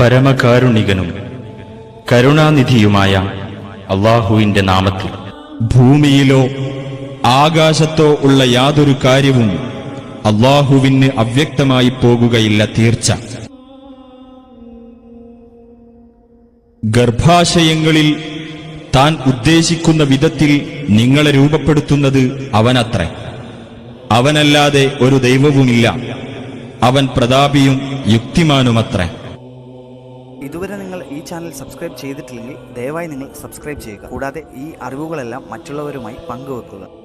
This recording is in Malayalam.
പരമകാരുണികനും കരുണാനിധിയുമായ അള്ളാഹുവിന്റെ നാമത്തിൽ. ഭൂമിയിലോ ആകാശത്തോ ഉള്ള യാതൊരു കാര്യവും അള്ളാഹുവിന് അവ്യക്തമായി പോകുകയില്ല തീർച്ച. ഗർഭാശയങ്ങളിൽ താൻ ഉദ്ദേശിക്കുന്ന വിധത്തിൽ നിങ്ങളെ രൂപപ്പെടുത്തുന്നത് അവനത്രേ. അവനല്ലാതെ ഒരു ദൈവവുമില്ല. അവൻ പ്രതാപിയും യുക്തിമാനുമത്രേ. ഇതുവരെ നിങ്ങൾ ഈ ചാനൽ സബ്സ്ക്രൈബ് ചെയ്തിട്ടില്ലെങ്കിൽ ദയവായി നിങ്ങൾ സബ്സ്ക്രൈബ് ചെയ്യുക. കൂടാതെ ഈ അറിവുകളെല്ലാം മറ്റുള്ളവരുമായി പങ്കുവെക്കുക.